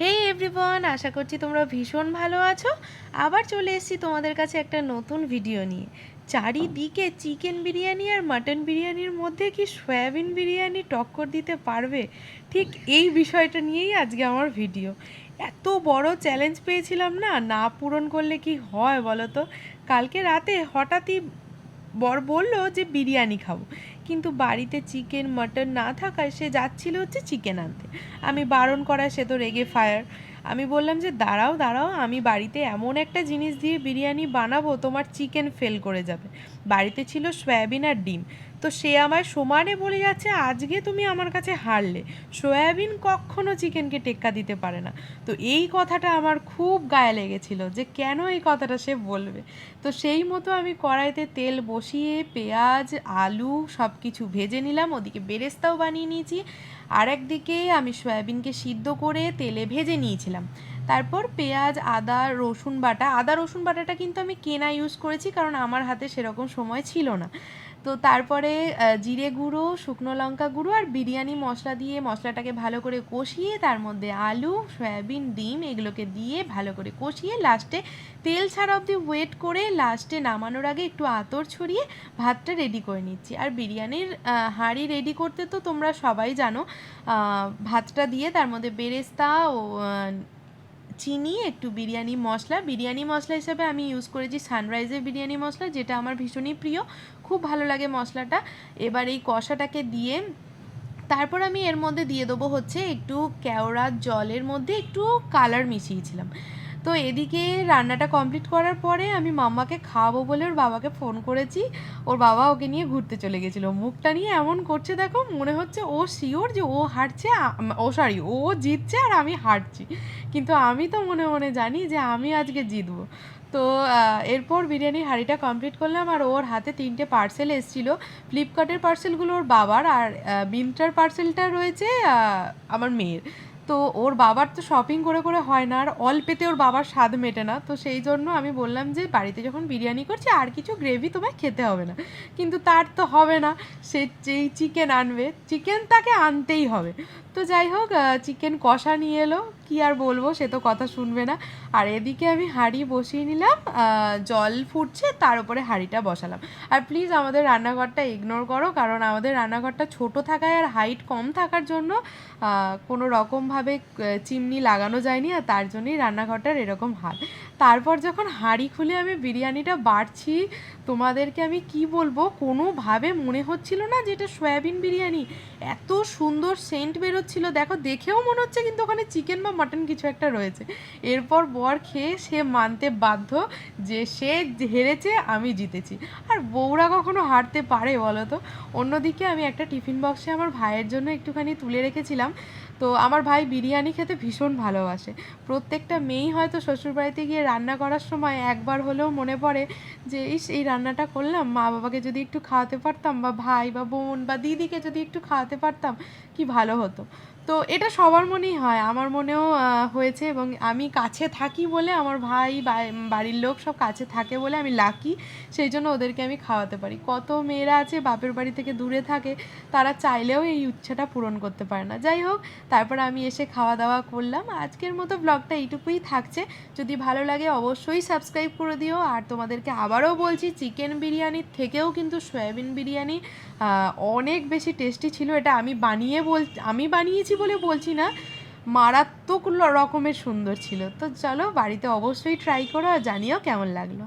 হে everyone আশা করছি তোমরা ভীষণ ভালো আছো। আবার চলে এসেছি তোমাদের কাছে একটা নতুন ভিডিও নিয়ে। চারিদিকে চিকেন বিরিয়ানি আর মাটন বিরিয়ানির মধ্যে কি সয়াবিন বিরিয়ানি টক্কর দিতে পারবে? ঠিক এই বিষয়টা নিয়েই আজকে আমার ভিডিও এত বড় চ্যালেঞ্জ পেয়েছিলাম না না পূরণ করলে কি হয় বলো তো? কালকে রাতে হঠাৎই বর বলল যে, বিরিয়ানি খাব। কিন্তু বাড়িতে চিকেন মাটন না থাকায় সে যাচ্ছিল হচ্ছে চিকেন আনতে। আমি বারণ করায় সে তো রেগে ফায়ার আমি বললাম যে, দাঁড়াও দাঁড়াও, আমি বাড়িতে এমন একটা জিনিস দিয়ে বিরিয়ানি বানাবো, তোমার চিকেন ফেল করে যাবে। বাড়িতে ছিল সয়াবিন আর ডিম। তো সে আমায় সমানে বলে যাচ্ছে, আজকে তুমি আমার কাছে হারলে। সয়াবিন কখনো চিকেনকে টেক্কা দিতে পারে না। তো এই কথাটা আমার খুব গায়ে লেগেছিল যে, কেন এই কথাটা সে বলবে? তো সেই মতো আমি কড়াইতে তেল বসিয়ে পেঁয়াজ, আলু সব কিছু ভেজে নিলাম, ওদিকে বেরেস্তাও বানিয়ে নিয়েছি। আর একদিকে আমি সয়াবিনকে সিদ্ধ করে তেলে ভেজে নিয়েছিলাম। তারপর পেঁয়াজ, আদা, রসুন বাটা। আদা, রসুন বাটাটা কিন্তু আমি কেনা ইউজ করেছি, কারণ আমার হাতে সেরকম সময় ছিল না। তো তারপরে জিরে গুঁড়ো, শুকনো লঙ্কা গুঁড়ো আর বিরিয়ানি মশলা দিয়ে মশলাটাকে ভালো করে কষিয়ে তার মধ্যে আলু, সয়াবিন, ডিম এগুলোকে দিয়ে ভালো করে কষিয়ে লাস্টে তেল ছাড়া অবধি ওয়েট করে লাস্টে নামানোর আগে একটু আতর ছড়িয়ে ভাতটা রেডি করে নিচ্ছি। আর বিরিয়ানির হাঁড়ি রেডি করতে তো তোমরা সবাই জানো ভাতটা দিয়ে তার মধ্যে বেরেস্তা ও চিনি, একটু বিরিয়ানি মশলা। বিরিয়ানি মশলা হিসেবে আমি ইউজ করেছি সানরাইজের বিরিয়ানি মশলা, যেটা আমার ভীষণই প্রিয়। খুব ভালো লাগে মশলাটা। এবার এই কষাটাকে দিয়ে তারপর আমি এর মধ্যে দিয়ে দেবো হচ্ছে একটু কেওড়ার জলের মধ্যে একটু কালার মিশিয়েছিলাম। তো এদিকে রান্নাটা কমপ্লিট করার পরে আমি মাম্মাকে খাওয়াবো বলে ওর বাবাকে ফোন করেছি। ওর বাবা ওকে নিয়ে ঘুরতে চলে গেছিল। মুখটা নিয়ে এমন করছে দেখো, মনে হচ্ছে ও শিওর যে ও হারছে ও সরি ও জিতছে আর আমি হারছি। কিন্তু আমি তো মনে মনে জানি যে আমি আজকে জিতবো। তো এরপর বিরিয়ানির হাঁড়িটা কমপ্লিট করলাম আর ওর হাতে তিনটে পার্সেল এসেছিল। ফ্লিপকার্টের পার্সেলগুলো ওর বাবার আর বিন্টার পার্সেলটা রয়েছে আমার মেয়ের। তো ওর বাবার তো শপিং করে করে হয় না, আর অল্পেতে ওর বাবার স্বাদ মেটে না। তো সেই জন্য আমি বললাম যে, বাড়িতে যখন বিরিয়ানি করছি, আর কিছু গ্রেভি তোমায় খেতে হবে না। কিন্তু তার তো হবে না। সে যেই চিকেন আনবে চিকেন তাকে আনতেই হবে। তো যাই হোক চিকেন কষা নিয়ে এলো। কি আর বলব, সে তো কথা শুনবে না। আর এদিকে আমি হাঁড়ি বসিয়ে নিলাম জল ফুটছে, তার উপরে হাঁড়িটা বসালাম। আর প্লিজ আমাদের রান্নাঘরটা ইগনোর করো, কারণ আমাদের রান্নাঘরটা ছোট থাকায় আর হাইট কম থাকার জন্য কোনো রকমভাবে চিমনি লাগানো যায়নি, আর তার জন্যই রান্নাঘরটার এরকম হাল। তারপর যখন হাঁড়ি খুলে আমি বিরিয়ানিটা বাড়ছি, তোমাদেরকে আমি কি বলব, কোনোভাবে মনে হচ্ছিল না যে এটা সয়াবিন বিরিয়ানি। এত সুন্দর সেন্ট বেরোচ্ছিল। দেখো, দেখেও মনে হচ্ছে কিন্তু ওখানে চিকেন বা মাটন কিছু একটা রয়েছে। এরপর বর খেয়ে সে মানতে বাধ্য যে সে হেরেছে, আমি জিতেছি। আর বউরা কখনো হারতে পারে বলো তো? অন্যদিকে আমি একটা টিফিন বক্সে আমার ভাইয়ের জন্য একটুখানি তুলে রেখেছিলাম। তো আমার ভাই বিরিয়ানি খেতে ভীষণ ভালোবাসে। প্রত্যেকটা মেয়েই হয়তো শ্বশুরবাড়িতে গিয়ে রান্না করার সময় একবার হলেও মনে পড়ে যে ইস, এই রান্নাটা করলাম, মা বাবাকে যদি একটু খাওয়াতে পারতাম বা ভাই বা বোন বা দিদিকে যদি একটু খাওয়াতে পারতাম, কি ভালো হতো। তো এটা সবার মনেই হয়, আমার মনেও হয়েছে এবং আমি কাছে থাকি বলে, আমার ভাই বাড়ির লোক সব কাছে থাকে বলে আমি লাকি, সেই জন্য ওদেরকে আমি খাওয়াতে পারি। কত মেয়েরা আছে বাপের বাড়ি থেকে দূরে থাকে, তারা চাইলেও এই ইচ্ছাটা পূরণ করতে পারে না। যাই হোক, তারপর আমি এসে খাওয়া দাওয়া করলাম। আজকের মতো ব্লগটা এইটুকুই থাকছে। যদি ভালো লাগে অবশ্যই সাবস্ক্রাইব করে দিও। আর তোমাদেরকে আবারও বলছি চিকেন বিরিয়ানির থেকেও কিন্তু সয়াবিন বিরিয়ানি অনেক বেশি টেস্টি ছিল। এটা আমি বানিয়ে বল, আমি বানিয়েছি বলে বলছি না, মারাত্মক রকমের সুন্দর ছিল। তো চলো বাড়িতে অবশ্যই ট্রাই করো আর জানিও কেমন লাগল।